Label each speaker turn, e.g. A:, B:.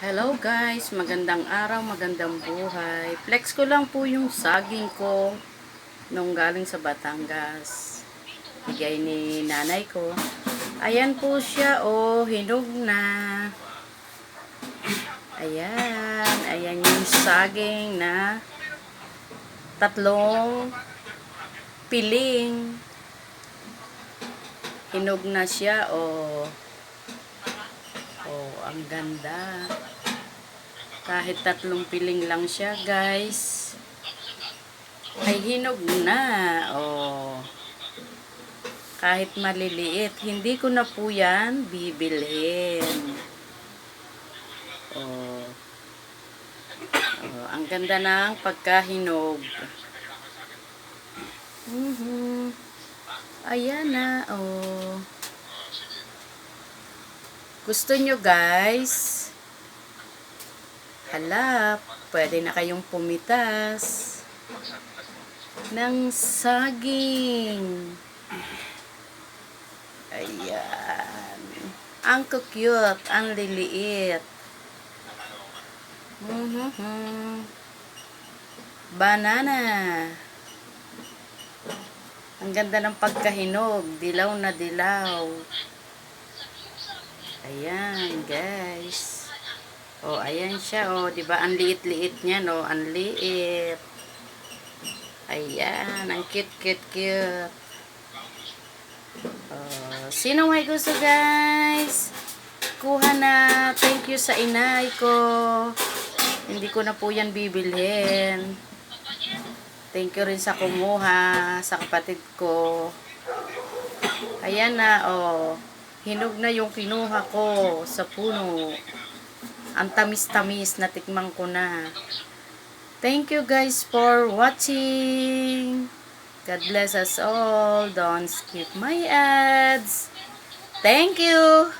A: Hello guys, magandang araw, magandang buhay. Flex ko lang po yung saging ko nung galing sa Batangas. Bigay ni nanay ko. Ayan po siya, oh, hinog na. Ayan, ayan yung saging na tatlong piling. Hinog na siya, oh. Oh, ang ganda. Kahit tatlong piling lang siya, guys. Ay hinog na. Oh. Kahit maliliit, hindi ko na po yan bibilhin. Oh. Oh, ang ganda ng pagkahinog. Mhm. Ayan na, oh. Gusto nyo guys? Hala, pwede na kayong pumitas ng saging. Ayan. Ang cute, ang liliit. Mhm. Banana. Ang ganda ng pagkahinog, dilaw na dilaw. Ayan, guys. Oh, ayan siya, oh, 'di ba? Ang liit-liit niya, no? Ang liit. Ayan, ang cute, cute, cute. Oh, sino may gusto, guys? Kuha na. Thank you sa inay ko. Hindi ko na po yan bibilhin. Thank you rin sa kumuha, sa kapatid ko. Ayan na, oh. Hinog na yung kinuha ko sa puno. Ang tamis-tamis na tikman ko na. Thank you guys for watching. God bless us all. Don't skip my ads. Thank you.